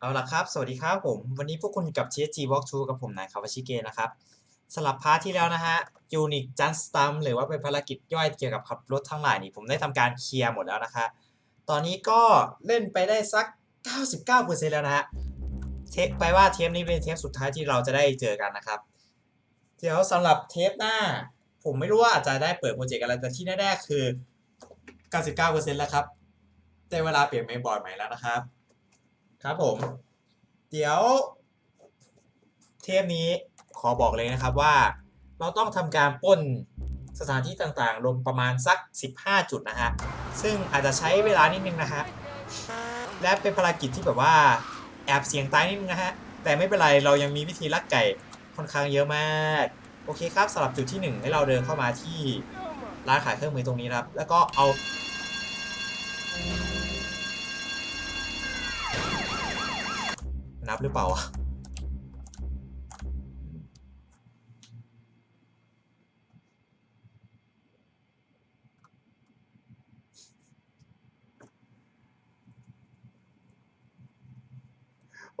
เอาละครับ สวัสดีครับผม วันนี้พวกคุณกับ TSG Walkthrough กับผมนายคาวาชิเกะนะครับสำหรับพาร์ทที่แล้วนะฮะ Unique Just Stump หรือว่าเป็นภารกิจย่อยเกี่ยวกับขับรถทั้งหลายนี่ผมได้ทำการเคลียร์หมดแล้วนะคะ ตอนนี้ก็เล่นไปได้สัก 99%แล้วนะฮะ เทปไปว่าเทปนี้เป็นเทปสุดท้ายที่เราจะได้เจอกันนะครับ เดี๋ยวสำหรับเทปหน้า ผมไม่รู้ว่าอาจจะได้เปิดโปรเจกต์อะไรแต่ที่แน่ๆคือ 99%แล้วครับ ได้เวลาเปลี่ยนเมนบอร์ดใหม่แล้วนะครับ ครับผม เดี๋ยวเทปนี้ขอบอกเลยนะครับว่า เราต้องทำการป้นสถานที่ต่างๆรวมประมาณสัก 15 จุดนะฮะ ซึ่งอาจจะใช้เวลานิดนึงนะฮะ และเป็นภารกิจที่แบบว่าแอบเสี่ยงตายนิดนึงนะฮะ แต่ไม่เป็นไรเรายังมีวิธีลักไก่ค่อนข้างเยอะมาก โอเคครับสำหรับจุดที่ 1 ให้เราเดินเข้ามาที่ร้านขายเครื่องมือตรงนี้ครับ แล้วก็เอา นับหรือเปล่าอะ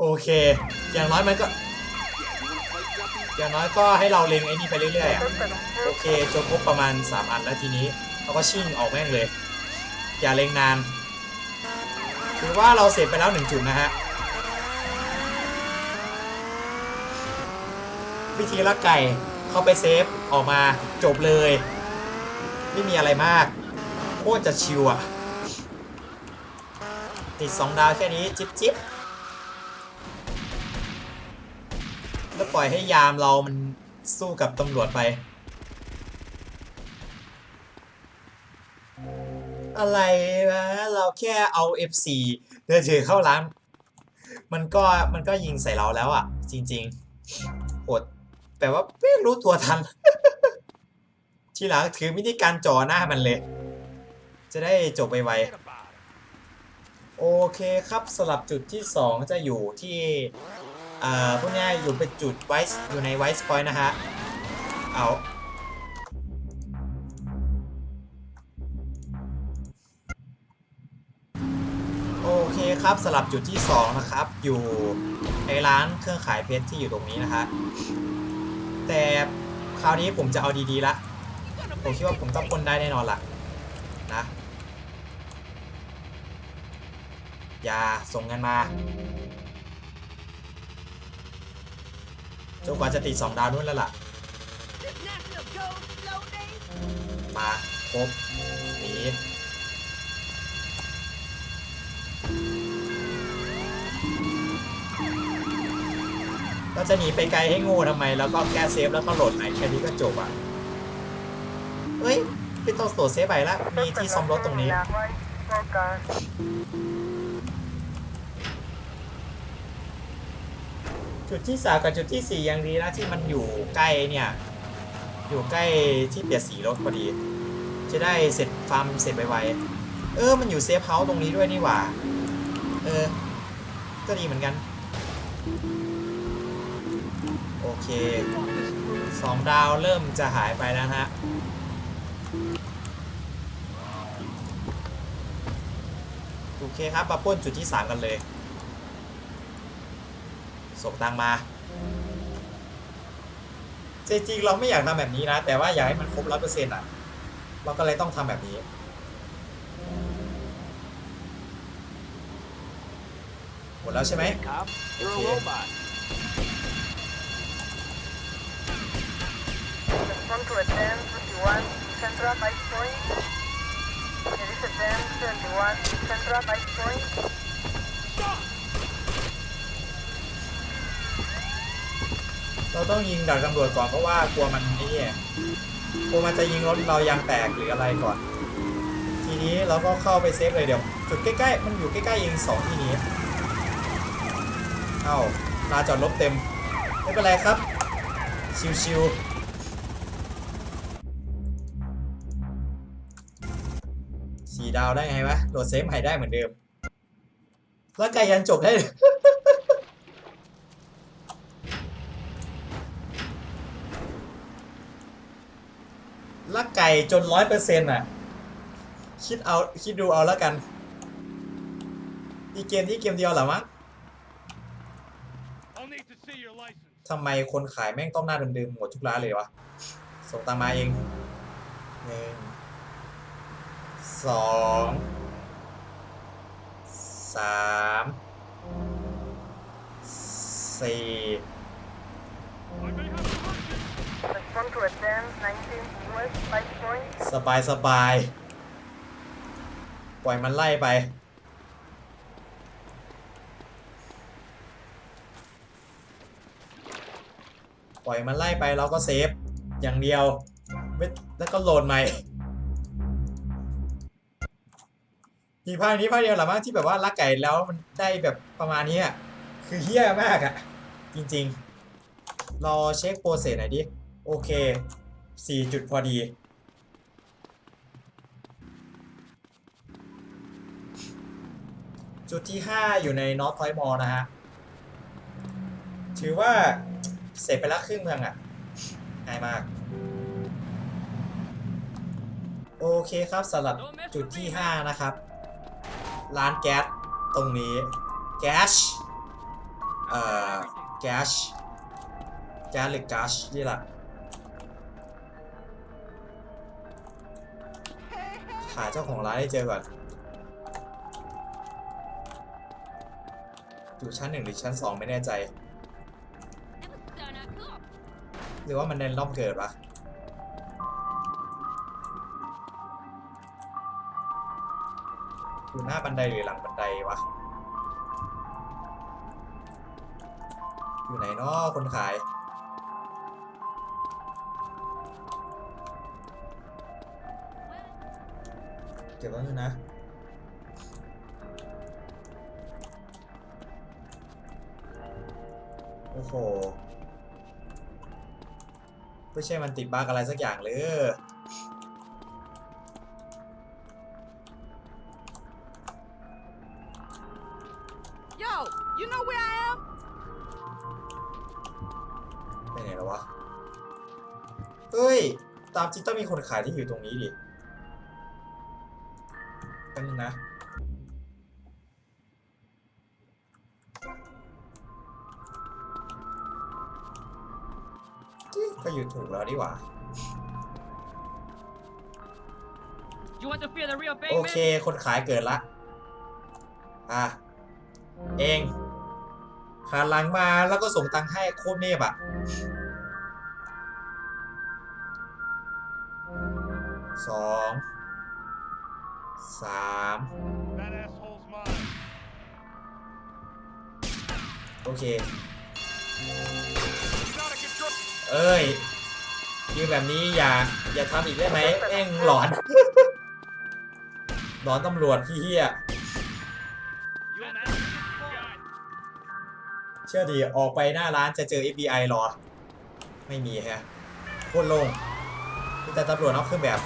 โอเค อย่างน้อยมันก็ อย่างน้อยก็ให้เราเล็งไอ้นี่ไปเรื่อยๆอะโอเคจนครบประมาณ 3 อันแล้วทีนี้เราก็ชิ่งออกแม่งเลย อย่าเล็งนาน ถือว่าเราเสร็จไปแล้วหนึ่งจุดนะฮะ วิธีลักไก่เข้าไปเซฟออกมาจบเลย ไม่มีอะไรมาก โคตรจะชิวอะติดสองดาวแค่นี้ จิ๊บจิ๊บแล้วปล่อยให้ยามเรามันสู้กับตำรวจไป อะไรวะเราแค่เอา F4 เดินถือเข้าร้าน มันก็มันก็ยิงใส่เราแล้วอะ จริงๆโหด แปลว่าไม่รู้ตัวทัน ทีหลังถือมินิการจ่อหน้ามันเลย จะได้จบไปไวโอเคครับสลับจุดที่ 2 จะอยู่ที่เอ่อพวกนี้อยู่เป็นจุดไวส์อยู่ในไวส์พอยต์นะฮะ เอาโอเคครับสลับจุดที่ 2 นะครับ อยู่ในร้านเครื่องขายเพชรที่อยู่ตรงนี้นะฮะ แต่คราวนี้ผมจะเอาดีๆละ ผมคิดว่าผมต้องปล้นได้แน่นอนละนะอย่าส่งเงินมาจนกว่าจะติด2ดาวนู่นแล้วล่ะ มาครบนี้ เราจะหนีไปไกลให้ง่ทำไม แล้วก็แก้เซฟแล้วก็โหลดใหม่แค่นี้ก็จบอะเฮ้ยพี่ต้องโหลดเซฟใหม่ละมีที่ซ่อมรถตรงนี้ จุดที่สามกับจุดที่สี่ยังดีนะที่มันอยู่ใกล้เนี่ย อยู่ใกล้ที่เปลี่ยนสีรถพอดี จะได้เสร็จฟาร์มเสร็จไวๆเออ มันอยู่เซฟเฮาส์ตรงนี้ด้วยนี่หว่า เออ ก็ดีเหมือนกัน เคสองดาวเริ่มจะหายไปแล้วนะฮะ โอเคครับมาปล้นจุดที่ 3 กันเลย ส่งตังมาจริงๆเราไม่อยากทำแบบนี้นะ แต่ว่าอยากให้มันครบร้อยเปอร์เซ็นต์อะ เราก็เลยต้องทำแบบนี้หมดแล้วใช่ไหม Cop, you're a Okay. robot. Respond to attend 21 Central Ice Point. It is attend 21 Central Ice Point. เราต้องยิงดักตำรวจก่อนเพราะว่ากลัวมันไอ้นี่กลัวมันจะยิงรถเรายางแตกหรืออะไรก่อน ทีนี้เราก็เข้าไปเซฟเลยเดี๋ยวจุดใกล้ๆมันอยู่ใกล้ๆเองสองที่นี้เอ้าลาจอดรถเต็ม ไม่เป็นไรครับ ชิวๆ ดาวได้ไงวะโหลดเซฟใหม่ได้เหมือนเดิม แล้วไกยันจบได้ลักไก่จนร้อยเปอร์เซ็นต์อะ คิดเอาคิดดูเอาแล้วกัน อีกเกมที่เกมเดียวเหรอมั้งทำไมคนขายแม่งต้องหน้าเดิมๆหมดทุกร้านเลยวะ ส่งตังมาเองหนึ่ง สองสามสี่สบายสบาย ปล่อยมันไล่ไป ปล่อยมันไล่ไปเราก็เซฟ อย่างเดียว แล้วก็โหลดใหม่ มีภาคนี้ภาคเดียวหรอมั้งที่แบบว่าลักไก่แล้วมันได้แบบประมาณนี้อะคือเฮี้ยมากอะ จริงๆ รอเช็คโปรเซสหน่อยดิ โอเค4จุดพอดี จุดที่ 5 อยู่ใน North Point Mall นะฮะ ถือว่าเสร็จไปแล้วครึ่งเมืองอะง่ายมากโอเคครับสำหรับจุดที่ 5 นะครับ ร้านแก๊สตรงนี้แก๊สเอ่อแก๊สแก๊สหรือก๊าซนี่แหละหาเจ้าของร้านให้เจอก่อนอยู่ชั้นหนึ่งหรือชั้นสองไม่แน่ใจ หรือว่ามันในรอบเกิดวะ อยู่หน้าบันไดหรือหลังบันไดวะ อยู่ไหนเนาะคนขาย เก็บไว้อยู่นะโอ้โห ไม่ใช่มันติดบั๊กอะไรสักอย่างเลย you know where I am? ไปไหนแล้ววะ เฮ้ย ตามจริงต้องมีคนขายที่อยู่ตรงนี้ดิแป๊บนึงนะ ก็อยู่ถูกแล้วดีกว่า You want to feel the real โอ thing, เค คนขายเกิดละ อะ เอง หันหลังมาแล้วก็ส่งตังค์ให้โคตรเนบอะสองสามโอเค เอ้ยยืนแบบนี้อย่า อย่าทำอีกได้ไหมแม่งหลอน หลอนตำรวจพี่เฮีย เชื่อดีออกไปหน้าร้านจะเจอ FBI รอ ไม่มีฮะโคตรโล่งแต่ตำรวจนอกเครื่องแบบ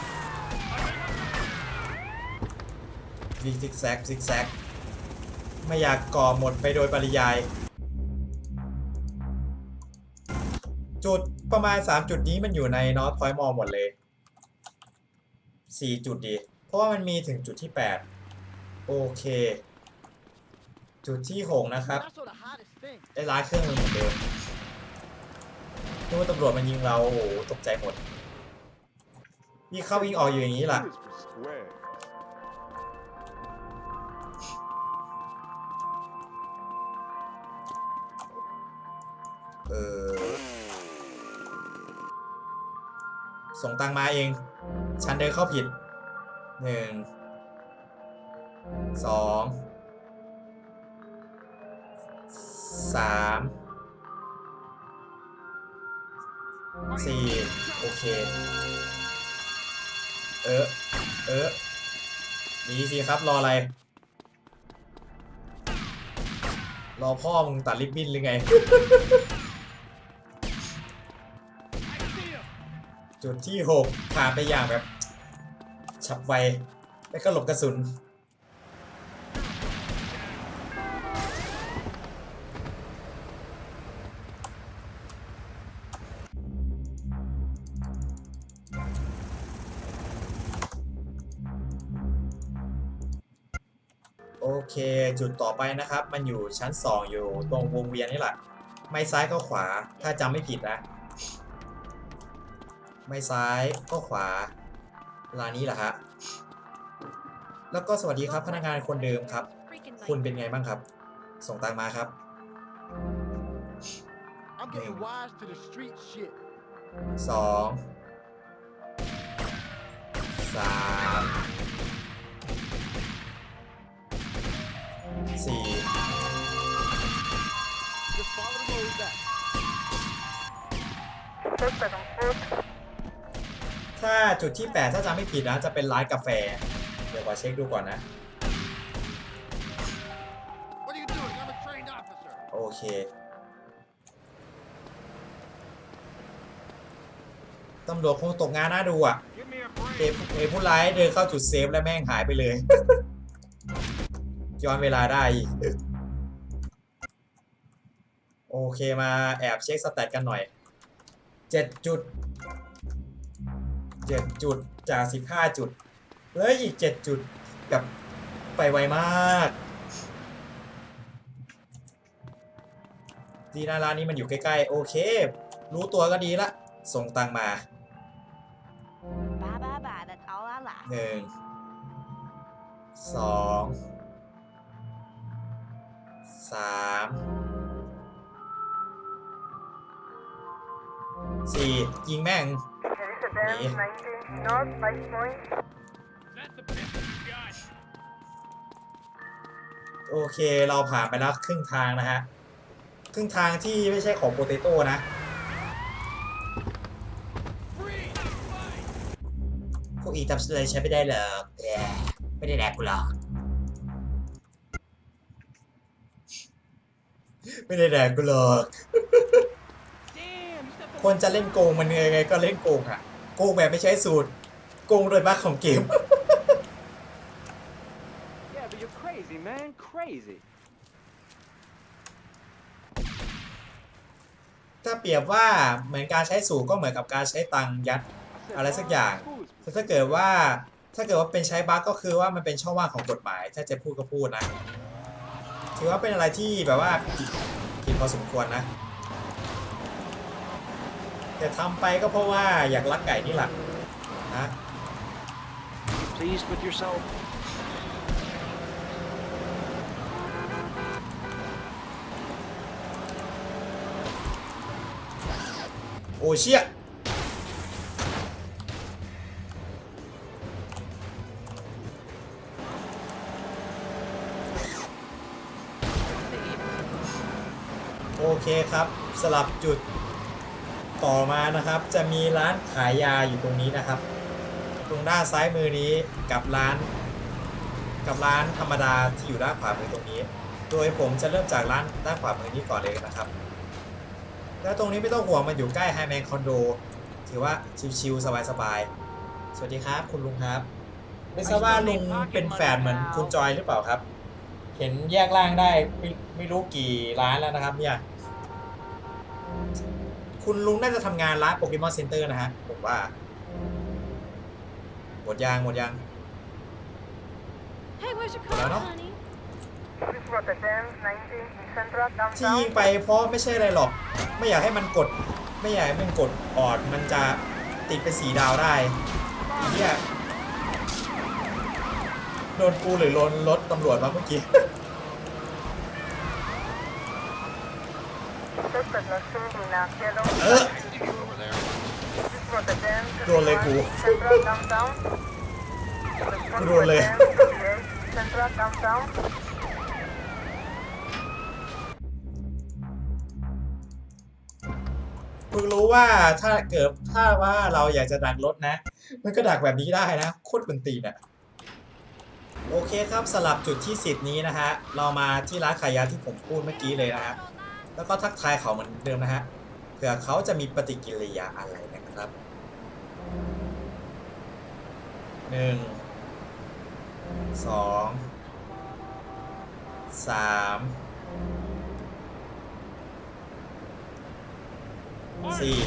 ซิกแซกซิกแซกไม่อยากก่อหมดไปโดยปริยาย จุดประมาณ 3 จุดนี้มันอยู่ใน North Point Mall หมดเลย 4 จุดดี เพราะว่ามันมีถึงจุดที่ 8 โอเค จุดที่ 6 นะครับ ได้ร้านเครื่องมันเหมือนเดิมนึกว่าตำรวจมันยิงเราโอ้โหตกใจหมดวิ่งเข้าวิ่งออกอยู่อย่างนี้ล่ะ เออ ส่งตังมาเอง ฉันเดินเข้าผิดหนึ่งสอง สามสี่โอเค เออ เออดีสิครับ รออะไร รอพ่อมึงตัดริบบิ้นหรือไง จุดที่6ผ่านไปอย่างแบบ ฉับไว แล้วก็หลบกระสุน เค จุดต่อไปนะครับ มันอยู่ชั้น 2 อยู่ตรงวงเวียนนี่แหละ ไม่ซ้ายก็ขวา ถ้าจำไม่ผิดนะ ไม่ซ้ายก็ขวาร้านนี้แหละฮะ แล้วก็สวัสดีครับพนักงานคนเดิมครับ Freaking คุณเป็นไงบ้างครับ ส่งตังค์มาครับ I'm getting wise to the street shit. สองสาม foot. ถ้าจุดที่8ถ้าจำไม่ผิดนะจะเป็นร้านกาแฟ เดี๋ยวขอเช็คดูก่อนนะ โอเคตำรวจคงตกงานน่าดูอะเอ break. เอผู้ร้ายเดินเข้าจุดเซฟแล้วแม่งหายไปเลย ย้อนเวลาได้อีกโอเคมาแอบเช็คสแตทกันหน่อย7จุด7จุดจาก15จุดเหลยอีก7จุดกับไปไวมากดีนะร้านนี้มันอยู่ใกล้ๆ โอเค รู้ตัวก็ดีละ ส่งตังค์มา Bye bye bye. That's all I like. หนึ่งสอง สามสี่ยิงแม่ง There is a Benz 90 North, 5 point. That's the best you got. โอเคเราผ่านไปแล้วครึ่งทางนะฮะ ครึ่งทางที่ไม่ใช่ของโปเตโต้นะพวกอีทำอะไรใช้ไม่ได้หรอกไม่ได้แดกกูหรอก ไม่ได้แดกกูหรอก Damn, you stepped คนจะเล่นโกงมันยังไงก็เล่นโกงอะโกงแบบไม่ใช้สูตร โกงโดยบั๊กของเกม Yeah, but you're crazy, man. Crazy. ถ้าเปรียบว่าเหมือนการใช้สูตรก็เหมือนกับการใช้ตังค์ยัด I said, อะไรสัก "Why อย่าง schools?" แต่ถ้าเกิดว่าถ้าเกิดว่าเป็นใช้บั๊กก็คือว่ามันเป็นช่องว่างของกฎหมาย ถ้าจะพูดก็พูดนะ ถือว่าเป็นอะไรที่แบบว่าผิดผิด พอสมควรนะ แต่ทำไปก็เพราะว่าอยากรักไก่นี่แหละนะ You pleased with yourself? โอ้เชี่ย เคครับ สลับจุดต่อมานะครับ จะมีร้านขายยาอยู่ตรงนี้นะครับ ตรงด้านซ้ายมือนี้กับร้าน กับร้านธรรมดาที่อยู่ด้านขวามือตรงนี้ โดยผมจะเริ่มจากร้านด้านขวามือนี้ก่อนเลยนะครับ แล้วตรงนี้ไม่ต้องห่วงมันอยู่ใกล้ไฮแมนคอนโดถือว่าชิวๆสบายๆสวัสดีครับ คุณลุงครับ ไม่ทราบว่าลุงเป็นแฟนเหมือนคุณจอยหรือเปล่าครับ เห็นแยกล่างได้ไม่ไม่รู้กี่ร้านแล้วนะครับเนี่ย คุณลุงน่าจะทำงานร้านโปเกมอนเซ็นเตอร์นะฮะ ผมว่า หมดยางหมดยาง Hey, where's your Well, I car, don't- honey? This was the Benz 90 in Central ที่ยิง downtown. ไปเพราะไม่ใช่อะไรหรอก ไม่อยากให้มันกด ไม่อยากให้มันกดออดมันจะติดเป็นสีดาวได้ไอ้เนี่ยโดนกูหรือโดนรถตำรวจมาเมื่อกี้ เออ โดนเลยกูกูโดนเลย the Benz 38 Central downtown. เพิ่งรู้ว่าถ้าเกิดถ้าว่าเราอยากจะดักรถนะ มันก็ดักแบบนี้ได้นะ โคตรเป็นตีนอะโอเคครับสลับจุดที่ 10 นี้นะฮะ เรามาที่ร้านขายยาที่ผมพูดเมื่อกี้เลยนะฮะ แล้วก็ทักทายเขาเหมือนเดิมนะฮะเผื่อเขาจะมีปฏิกิริยาอะไรนะครับหนึ่งสองสามสี่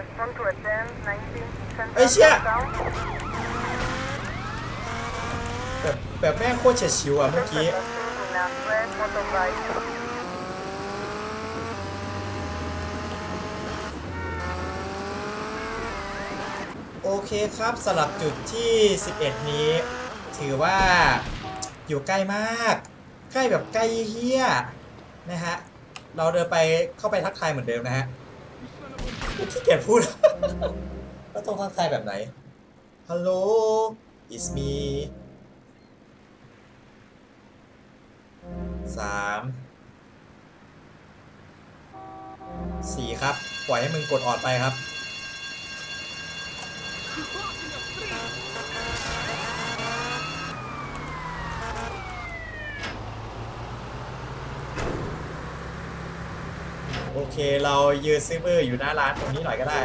Respond to a Benz 90 in Central Ê, xia. downtown. แบบแบบแม่งโคตรเฉียดฉิวอะเมื่อกี้ เคครับสำหรับจุดที่ 11 นี้ ถือว่าอยู่ใกล้มาก ใกล้แบบใกล้เฮี้ยนะฮะ เราเดินไปเข้าไปทักทายเหมือนเดิมนะฮะขี้เกียจพูด แล้วต้องทักทายแบบไหน ฮัลโหล it's me สามสี่ครับ ปล่อยให้มึงกดออดไปครับ โอเค เรายืนซื้อมืออยู่หน้าร้านตรงนี้หน่อยก็ได้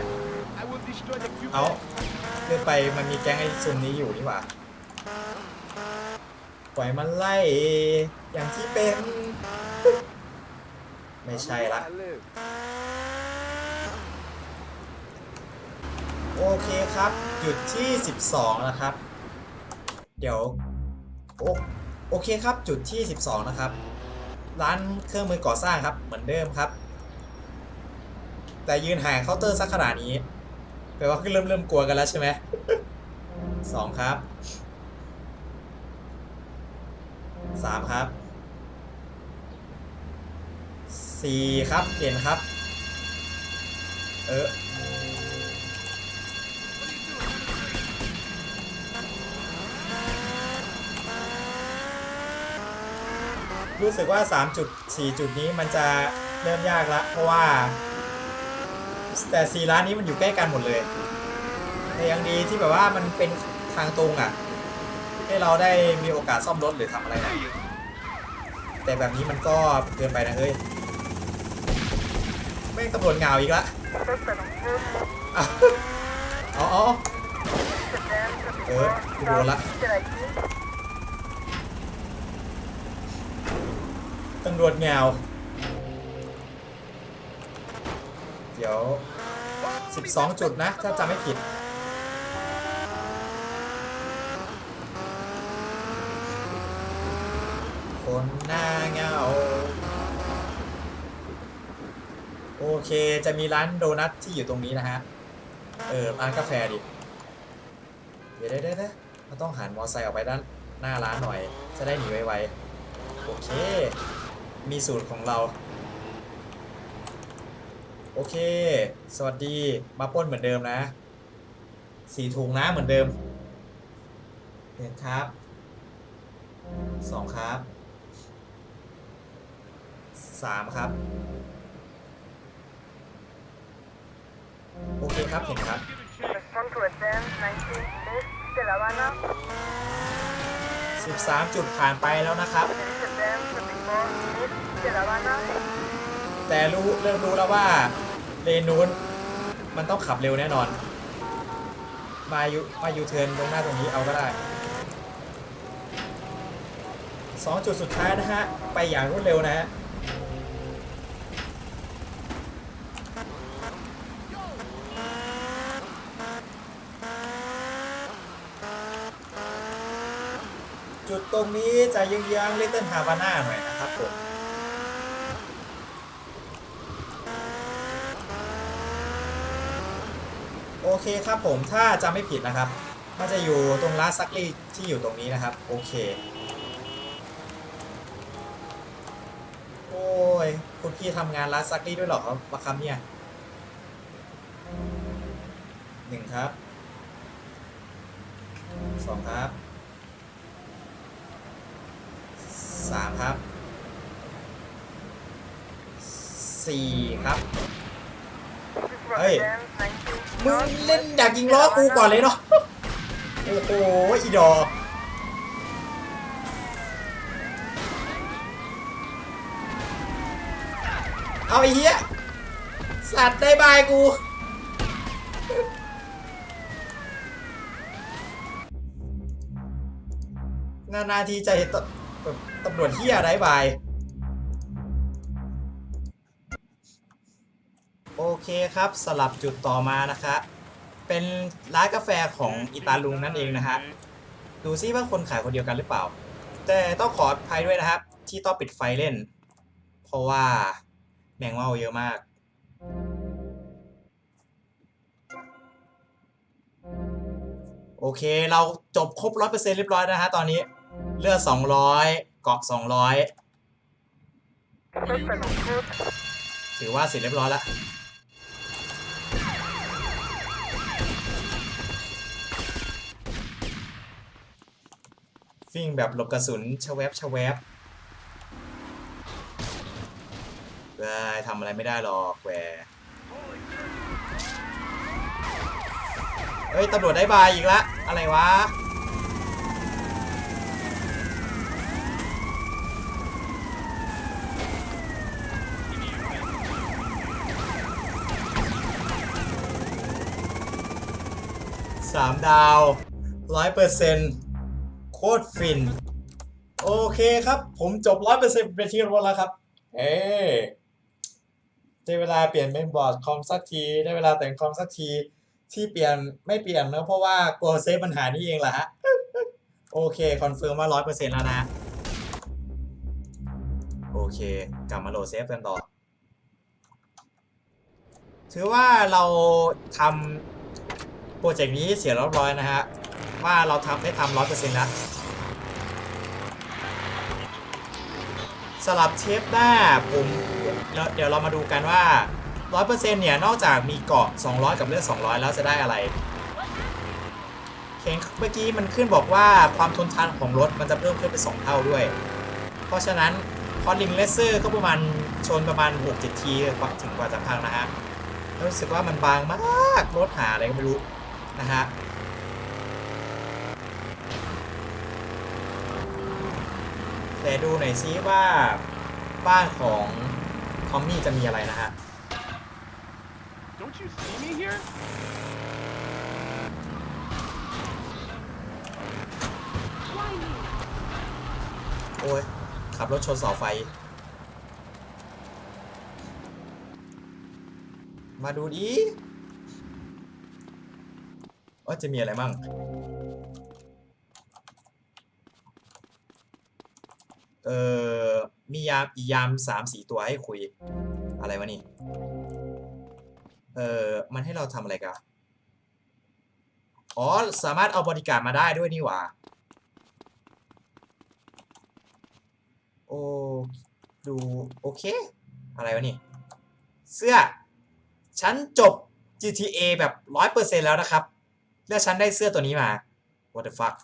เอาขึ้นไปมันมีแก๊งไอ้ซุนนี้อยู่นี่หว่าปล่อยมันไล่อย่างที่เป็น ไม่ใช่ละ live. โอเคครับ จุดที่ 12 นะครับ เดี๋ยวโอโอเคครับ จุดที่ 12 นะครับ ร้านเครื่องมือก่อสร้างครับ เหมือนเดิมครับ แต่ยืนห่างเคาน์เตอร์สักขนาดนี้แปลว่าเริ่มเริ่มกลัวกันแล้วใช่ไหมสองครับสามครับสี่ครับเปลี่ยนครับ เออ รู้สึกว่า3จุด4จุดนี้มันจะเริ่มยากละ เพราะว่า แต่4ร้านนี้มันอยู่ใกล้กันหมดเลยแต่ยังดีที่แบบว่ามันเป็นทางตรงอะ ให้เราได้มีโอกาสซ่อมรถหรือทำอะไรนะแต่แบบนี้มันก็เกินไปนะเฮ้ยแม่งตำรวจเงาอีกละอ๋ออ๋อเออกูโดนละ ตำรวจเงาเดี๋ยว 12 จุดนะ ถ้าจำไม่ผิด คนหน้าเงา โอเคจะมีร้านโดนัทที่อยู่ตรงนี้นะฮะ เออร้านกาแฟดิ เดี๋ยวได้ได้ได้เราต้องหันมอไซค์ออกไปด้านหน้าร้านหน่อย จะได้หนีไวๆ โอเค มีสูตรของเรา โอเค สวัสดีมาป้นเหมือนเดิมนะสี่ถุงนะเหมือนเดิมหนึ่งครับสองครับสามครับ โอเคครับเห็นครับ Respond to advance 19 East de La Habana. 13จุดผ่านไปแล้วนะครับ แต่รู้เริ่มรู้แล้วว่าเลนนู้นมันต้องขับเร็วแน่นอน มายูมายูเทิร์นตรงหน้าตรงนี้เอาก็ได้สองจุดสุดท้ายนะฮะ ไปอย่างรวดเร็วนะฮะ จุดตรงนี้จะยังยังลิตเติ้ลฮาวาน่าหน่อยนะครับผมโอเคครับผมถ้าจำไม่ผิดนะครับ มันจะอยู่ตรงร้านซักรีดที่อยู่ตรงนี้นะครับ โอเค โอ้ย คุณพี่ทำงานร้านซักรีดด้วยหรอครับมาครับเนี่ยหนึ่งครับสองครับ 4 ครับ เฮ้ย มึงเล่นอยากยิงล้อกูก่อนเลยเนาะ โอ้โห อีดอกเอาไอ้เหี้ย สัตว์ได้บายกู นานาทีใจะเห็ตำรวจเหี้ยได้บาย โอเคครับสลับจุดต่อมานะคะเป็นร้านกาแฟของอิตาลุงนั่นเองนะฮะดูซิว่าคนขายคนเดียวกันหรือเปล่า แต่ต้องขออภัยด้วยนะครับ ที่ต้องปิดไฟเล่น เพราะว่าแมงเม่าเยอะมาก โอเคเราจบครบร้อยเปอร์เซ็นต์เรียบร้อยนะฮะตอนนี้เลือดสองร้อยเกาะสองร้อย System is good. ถือว่าเสร็จเรียบร้อยแล้ว ฟิ่งแบบหลบกระสุนชะแวบชะแวบเอ้ทำอะไรไม่ได้หรอกแหวเฮ้ยตำรวจได้บายอีกละอะไรวะสามดาวร้อยเปอร์เซ็นต์ โคตรฟิน โอเคครับ ผมจบร้อยเปอร์เซ็นต์ไปที่รถแล้วครับ เอ้ได้เวลาเปลี่ยนเป็นบอร์ดคอมสักที ได้เวลาแต่งคอมสักที ที่เปลี่ยนไม่เปลี่ยนเนะเพราะว่ากลัวเซฟปัญหานี้เองแหละฮะ โอเค คอนเฟิร์มว่าร้อยเปอร์เซ็นต์แล้วนะ โอเค กลับมาโหลดเซฟกันต่อ ถือว่าเราทำโปรเจกต์นี้เสียเรียบร้อยนะฮะ ว่าเราทำได้ทำร้อยเปอร์เซ็นต์แล้วสลับเทปหน้าผมเดี๋ยวเดี๋ยวเรามาดูกันว่าร้อยเปอร์เซ็นต์เนี่ย นอกจากมีเกาะ 200 กับเลือด 200 แล้วจะได้อะไรเห็นเมื่อกี้มันขึ้นบอกว่าความทนทานของรถมันจะเพิ่มขึ้นเป็น 2 เท่าด้วย เพราะฉะนั้นพอลิงเลเซอร์ก็ประมาณชนประมาณ 6-7 ทีกว่าถึงกว่าจะพังนะฮะ รู้สึกว่ามันบางมาก รถหาอะไรก็ไม่รู้นะฮะ แต่ดูหน่อยซิว่าบ้านของทอมมี่จะมีอะไรนะฮะ Don't you see me here? โอ้ย ขับรถชนเสาไฟ มาดูดิว่าจะมีอะไรมั่ง เออมียามอียามสามสี่ตัวให้คุย อะไรวะนี่ เออมันให้เราทำอะไรกันอ๋อ สามารถเอาบริการมาได้ด้วยนี่หว่า โอ้ดู โอเค อะไรวะนี่ เสื้อ ฉันจบ GTA แบบร้อยเปอร์เซ็นแล้วนะครับ แล้วฉันได้เสื้อตัวนี้มา what the fuck